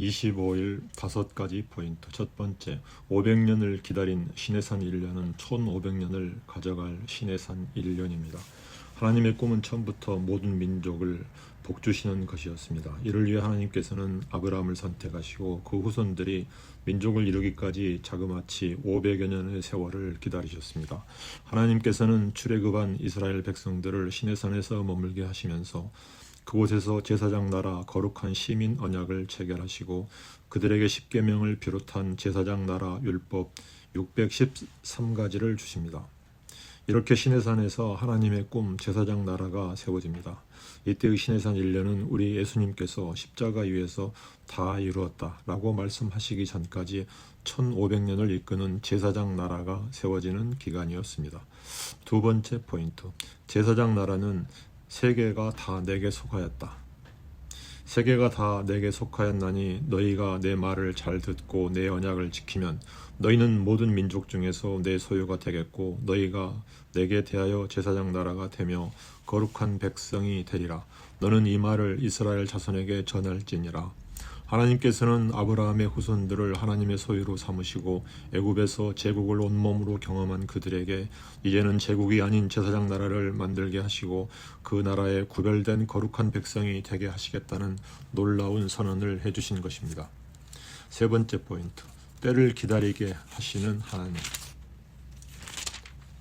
25일 다섯 가지 포인트. 첫 번째, 500년을 기다린 신해산 1년은 1500년을 가져갈 신해산 1년입니다. 하나님의 꿈은 처음부터 모든 민족을 복주시는 것이었습니다. 이를 위해 하나님께서는 아브라함을 선택하시고 그 후손들이 민족을 이루기까지 자그마치 500여 년의 세월을 기다리셨습니다. 하나님께서는 출애굽한 이스라엘 백성들을 시내산에서 머물게 하시면서 그곳에서 제사장 나라 거룩한 시민 언약을 체결하시고 그들에게 십계명을 비롯한 제사장 나라 율법 613가지를 주십니다. 이렇게 시내산에서 하나님의 꿈 제사장 나라가 세워집니다. 이때의 시내산 1년은 우리 예수님께서 십자가 위에서 다 이루었다라고 말씀하시기 전까지 1500년을 이끄는 제사장 나라가 세워지는 기간이었습니다. 두 번째 포인트. 제사장 나라는 세계가 다 내게 속하였다. 세계가 다 내게 속하였나니 너희가 내 말을 잘 듣고 내 언약을 지키면 너희는 모든 민족 중에서 내 소유가 되겠고 너희가 내게 대하여 제사장 나라가 되며 거룩한 백성이 되리라. 너는 이 말을 이스라엘 자손에게 전할지니라. 하나님께서는 아브라함의 후손들을 하나님의 소유로 삼으시고 애굽에서 제국을 온몸으로 경험한 그들에게 이제는 제국이 아닌 제사장 나라를 만들게 하시고 그 나라에 구별된 거룩한 백성이 되게 하시겠다는 놀라운 선언을 해 주신 것입니다. 세 번째 포인트. 때를 기다리게 하시는 하나님.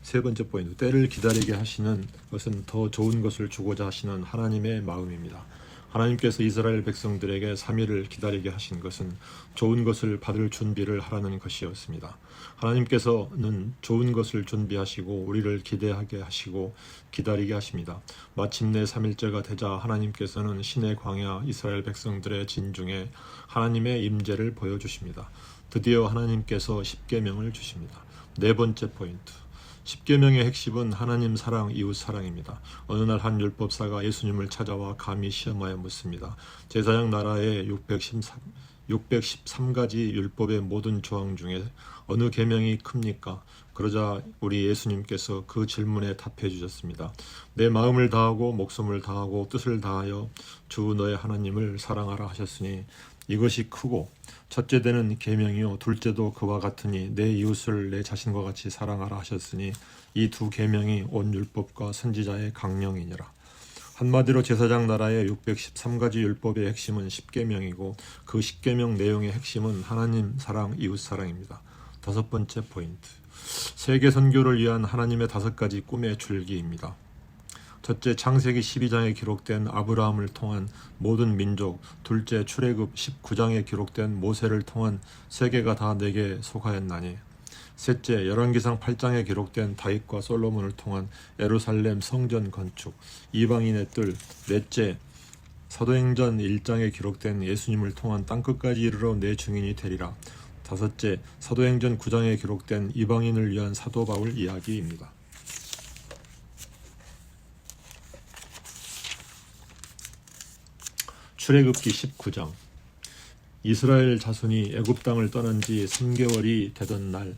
세 번째 포인트. 때를 기다리게 하시는 것은 더 좋은 것을 주고자 하시는 하나님의 마음입니다. 하나님께서 이스라엘 백성들에게 3일을 기다리게 하신 것은 좋은 것을 받을 준비를 하라는 것이었습니다. 하나님께서는 좋은 것을 준비하시고 우리를 기대하게 하시고 기다리게 하십니다. 마침내 3일째가 되자 하나님께서는 신의 광야 이스라엘 백성들의 진중에 하나님의 임재를 보여주십니다. 드디어 하나님께서 십계명을 주십니다. 네 번째 포인트. 십계명의 핵심은 하나님 사랑, 이웃 사랑입니다. 어느 날 한 율법사가 예수님을 찾아와 감히 시험하여 묻습니다. 제사장 나라의 613, 613가지 율법의 모든 조항 중에 어느 계명이 큽니까? 그러자 우리 예수님께서 그 질문에 답해 주셨습니다. 내 마음을 다하고 목숨을 다하고 뜻을 다하여 주 너의 하나님을 사랑하라 하셨으니 이것이 크고 첫째 되는 계명이요 둘째도 그와 같으니 내 이웃을 내 자신과 같이 사랑하라 하셨으니 이 두 계명이 온 율법과 선지자의 강령이니라. 한마디로 제사장 나라의 613가지 율법의 핵심은 10계명이고 그 10계명 내용의 핵심은 하나님 사랑, 이웃 사랑입니다. 다섯 번째 포인트. 세계 선교를 위한 하나님의 다섯 가지 꿈의 줄기입니다. 첫째 창세기 12장에 기록된 아브라함을 통한 모든 민족, 둘째 출애굽 19장에 기록된 모세를 통한 세계가 다 내게 속하였나니 셋째 열왕기상 8장에 기록된 다윗과 솔로몬을 통한 예루살렘 성전 건축. 이방인의 뜰. 넷째 사도행전 1장에 기록된 예수님을 통한 땅끝까지 이르러 내 증인이 되리라. 다섯째 사도행전 9장에 기록된 이방인을 위한 사도 바울 이야기입니다. 출애굽기 19장. 이스라엘 자손이 애굽 땅을 떠난 지 3개월이 되던 날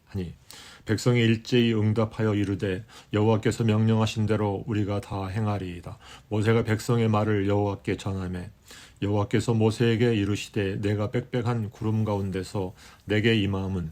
니 백성이 일제히 응답하여 이르되 여호와께서 명령하신 대로 우리가 다 행하리이다. 모세가 백성의 말을 여호와께 전하매 여호와께서 모세에게 이르시되 내가 빽빽한 구름 가운데서 내게 임함은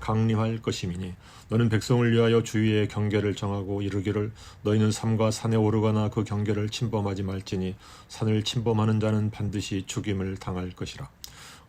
강림할 것임이니 너는 백성을 위하여 주위의 경계를 정하고 이르기를 너희는 삼가 산에 오르거나 그 경계를 침범하지 말지니 산을 침범하는 자는 반드시 죽임을 당할 것이라.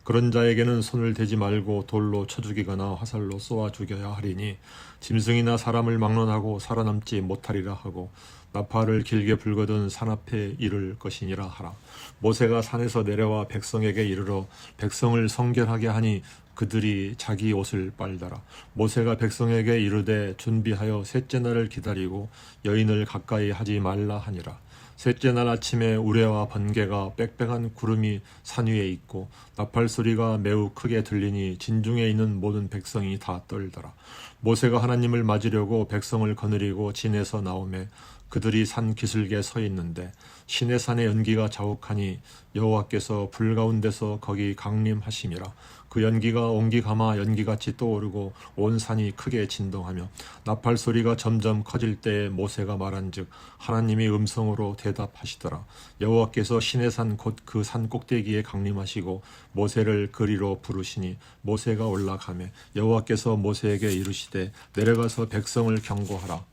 그런 자에게는 손을 대지 말고 돌로 쳐 죽이거나 화살로 쏘아 죽여야 하리니 짐승이나 사람을 막론하고 살아남지 못하리라 하고 나팔을 길게 불거든 산 앞에 이를 것이니라 하라. 모세가 산에서 내려와 백성에게 이르러 백성을 성결하게 하니 그들이 자기 옷을 빨더라 모세가 백성에게 이르되 준비하여 셋째 날을 기다리고 여인을 가까이 하지 말라 하니라 셋째 날 아침에 우레와 번개가 빽빽한 구름이 산 위에 있고 나팔 소리가 매우 크게 들리니 진중에 있는 모든 백성이 다 떨더라. 모세가 하나님을 맞으려고 백성을 거느리고 진에서 나오매 그들이 산 기슭에 서 있는데 시내 산의 연기가 자욱하니 여호와께서 불 가운데서 거기 강림하심이라. 그 연기가 옹기 가마 연기같이 떠오르고 온 산이 크게 진동하며 나팔 소리가 점점 커질 때에 모세가 말한즉 하나님이 음성으로 대답하시더라. 여호와께서 시내 산곧 그 산 꼭대기에 강림하시고 모세를 그리로 부르시니 모세가 올라가매 여호와께서 모세에게 이르시되 내려가서 백성을 경고하라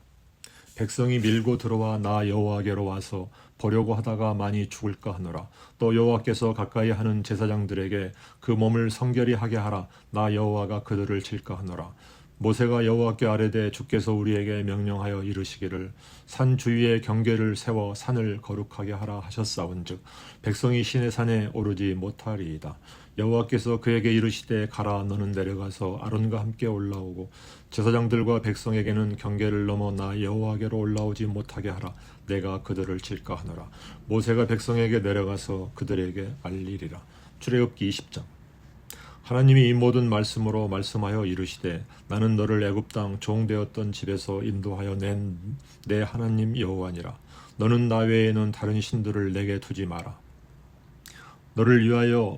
백성이 밀고 들어와 나 여호와께로 와서 보려고 하다가 많이 죽을까 하노라. 또 여호와께서 가까이 하는 제사장들에게 그 몸을 성결히 하게 하라. 나 여호와가 그들을 칠까 하노라. 모세가 여호와께 아뢰되 주께서 우리에게 명령하여 이르시기를 산 주위에 경계를 세워 산을 거룩하게 하라 하셨사온즉 백성이 시내 산에 오르지 못하리이다. 여호와께서 그에게 이르시되 가라 너는 내려가서 아론과 함께 올라오고 제사장들과 백성에게는 경계를 넘어 나 여호와께로 올라오지 못하게 하라. 내가 그들을 칠까 하노라. 모세가 백성에게 내려가서 그들에게 알리리라. 출애굽기 20장. 하나님이 이 모든 말씀으로 말씀하여 이르시되 나는 너를 애굽 땅 종되었던 집에서 인도하여 낸 내 하나님 여호와니라. 너는 나 외에는 다른 신들을 내게 두지 마라. 너를 위하여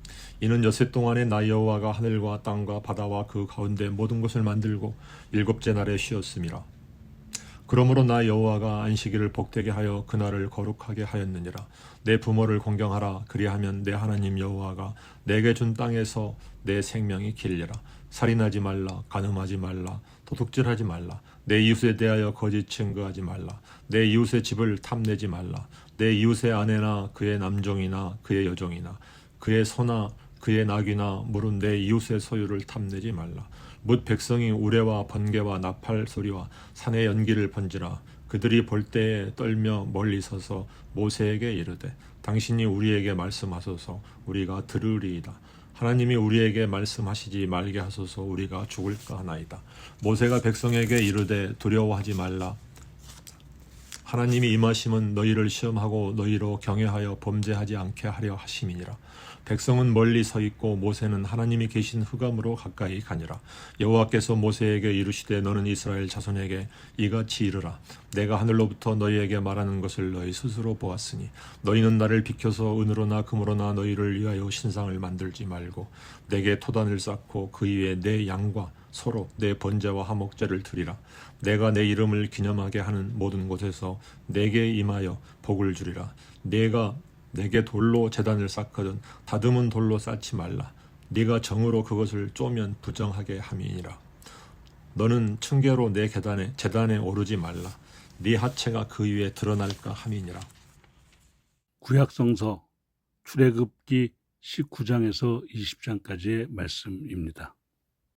이는 여세 동안에 나 여호와가 하늘과 땅과 바다와 그 가운데 모든 것을 만들고 일곱째 날에 쉬었음이라. 그러므로 나 여호와가 안식일을 복되게 하여 그날을 거룩하게 하였느니라. 내 부모를 공경하라. 그리하면 내 하나님 여호와가 내게 준 땅에서 내 생명이 길리라. 살인하지 말라. 간음하지 말라. 도둑질하지 말라. 내 이웃에 대하여 거짓 증거하지 말라. 내 이웃의 집을 탐내지 말라. 내 이웃의 아내나 그의 남종이나 그의 여종이나 그의 소나 그의 낙이나 물은 내 이웃의 소유를 탐내지 말라. 뭇 백성이 우레와 번개와 나팔 소리와 산의 연기를 번지라. 그들이 볼 때에 떨며 멀리 서서 모세에게 이르되 당신이 우리에게 말씀하소서 우리가 들으리이다. 하나님이 우리에게 말씀하시지 말게 하소서 우리가 죽을까 하나이다. 모세가 백성에게 이르되 두려워하지 말라. 하나님이 임하심은 너희를 시험하고 너희로 경외하여 범죄하지 않게 하려 하심이니라. 백성은 멀리 서 있고 모세는 하나님이 계신 흑암으로 가까이 가니라. 여호와께서 모세에게 이르시되 너는 이스라엘 자손에게 이같이 이르라. 내가 하늘로부터 너희에게 말하는 것을 너희 스스로 보았으니 너희는 나를 비켜서 은으로나 금으로나 너희를 위하여 신상을 만들지 말고 내게 토단을 쌓고 그 위에 내 양과 서로 내 번제와 화목제를 드리라. 내가 내 이름을 기념하게 하는 모든 곳에서 내게 임하여 복을 주리라. 내가 내게 돌로 재단을 쌓거든 다듬은 돌로 쌓지 말라. 네가 정으로 그것을 쪼면 부정하게 함이니라. 너는 층계로 내 계단에 재단에 오르지 말라. 네 하체가 그 위에 드러날까 함이니라. 구약성서 출애굽기 19장에서 20장까지의 말씀입니다.